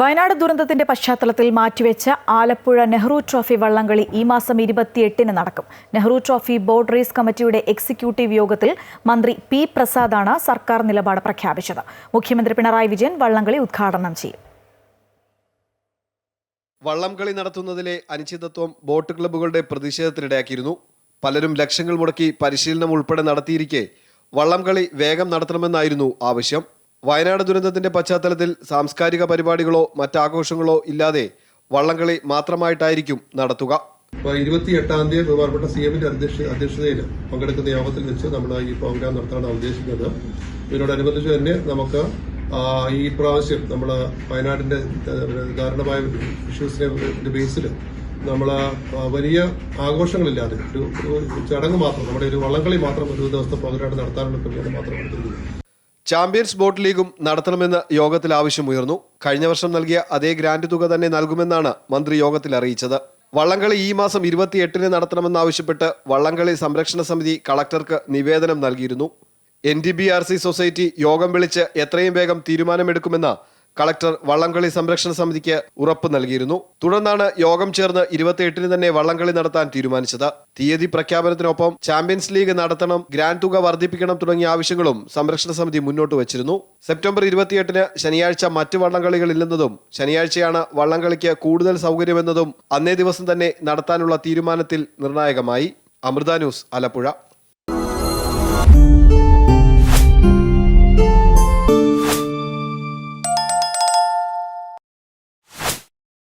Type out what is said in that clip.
വയനാട് ദുരന്തത്തിന്റെ പശ്ചാത്തലത്തിൽ മാറ്റിവെച്ച ആലപ്പുഴ നെഹ്റു ട്രോഫി വള്ളംകളി ഈ മാസം ഇരുപത്തിയെട്ടിന് നടക്കും. നെഹ്റു ട്രോഫി ബോർഡ് റേസ് കമ്മിറ്റിയുടെ എക്സിക്യൂട്ടീവ് യോഗത്തിൽ മന്ത്രി പി പ്രസാദാണ് സർക്കാർ നിലപാട് പ്രഖ്യാപിച്ചത്. മുഖ്യമന്ത്രി പിണറായി വിജയൻ വള്ളംകളി ഉദ്ഘാടനം ചെയ്യും. വള്ളംകളി നടത്തുന്നതിലെ അനിശ്ചിതത്വം ബോട്ട് ക്ലബ്ബുകളുടെ പ്രതിഷേധത്തിനിടയാക്കിയിരുന്നു. പലരും ലക്ഷങ്ങൾ മുടക്കി പരിശീലനം ഉൾപ്പെടെ നടത്തിയിരിക്കെ വള്ളംകളി വേഗം നടത്തണമെന്നായിരുന്നു ആവശ്യം. വയനാട് ദുരന്തത്തിന്റെ പശ്ചാത്തലത്തിൽ സാംസ്കാരിക പരിപാടികളോ മറ്റാഘോഷങ്ങളോ ഇല്ലാതെ വള്ളംകളി മാത്രമായിട്ടായിരിക്കും നടത്തുക. ഇരുപത്തി എട്ടാം തീയതി ബഹുമാനപ്പെട്ട സി എമ്മിന്റെ അധ്യക്ഷ അധ്യക്ഷതയിൽ പങ്കെടുക്കുന്ന യോഗത്തിൽ വെച്ച് നമ്മൾ ഈ പ്രോഗ്രാം നടത്താനാണ് ഉദ്ദേശിക്കുന്നത്. ഇതിനോടനുബന്ധിച്ച് തന്നെ നമുക്ക് ഈ പ്രാവശ്യം നമ്മൾ വയനാടിന്റെ ദാരുണമായ ഇഷ്യൂസിന്റെ ബേസിൽ നമ്മൾ വലിയ ആഘോഷങ്ങളില്ലാതെ ഒരു ചടങ്ങ് മാത്രം നമ്മുടെ ഒരു വള്ളംകളി മാത്രം ഒരു ദിവസത്തെ പ്രോഗ്രാം നടത്താനുള്ള ക്രമീകരണം മാത്രം ചാമ്പ്യൻസ് ബോട്ട് ലീഗും നടത്തണമെന്ന് യോഗത്തിൽ ആവശ്യമുയർന്നു. കഴിഞ്ഞ വർഷം നൽകിയ അതേ ഗ്രാന്റ് തുക തന്നെ നൽകുമെന്നാണ് മന്ത്രി യോഗത്തിൽ അറിയിച്ചത്. വള്ളംകളി ഈ മാസം ഇരുപത്തിയെട്ടിന് നടത്തണമെന്നാവശ്യപ്പെട്ട് വള്ളംകളി സംരക്ഷണ സമിതി കളക്ടർക്ക് നിവേദനം നൽകിയിരുന്നു. N D B R C society യോഗം വിളിച്ച് എത്രയും വേഗം തീരുമാനമെടുക്കുമെന്ന് കളക്ടർ വള്ളംകളി സംരക്ഷണ സമിതിക്ക് ഉറപ്പ് നൽകിയിരുന്നു. തുടർന്നാണ് യോഗം ചേർന്ന് ഇരുപത്തിയെട്ടിന് തന്നെ വള്ളംകളി നടത്താൻ തീരുമാനിച്ചത്. തീയതി പ്രഖ്യാപനത്തിനൊപ്പം ചാമ്പ്യൻസ് ലീഗ് നടത്തണം ഗ്രാൻഡ് തുക വർദ്ധിപ്പിക്കണം തുടങ്ങിയ ആവശ്യങ്ങളും സംരക്ഷണ സമിതി മുന്നോട്ട് വച്ചിരുന്നു. സെപ്റ്റംബർ ഇരുപത്തിയെട്ടിന് ശനിയാഴ്ച മറ്റ് വള്ളംകളികൾ ഇല്ലെന്നതും ശനിയാഴ്ചയാണ് വള്ളംകളിക്ക് കൂടുതൽ സൗകര്യമെന്നതും അന്നേ ദിവസം തന്നെ നടത്താനുള്ള തീരുമാനത്തിൽ നിർണായകമായി. അമൃത ന്യൂസ് ആലപ്പുഴ.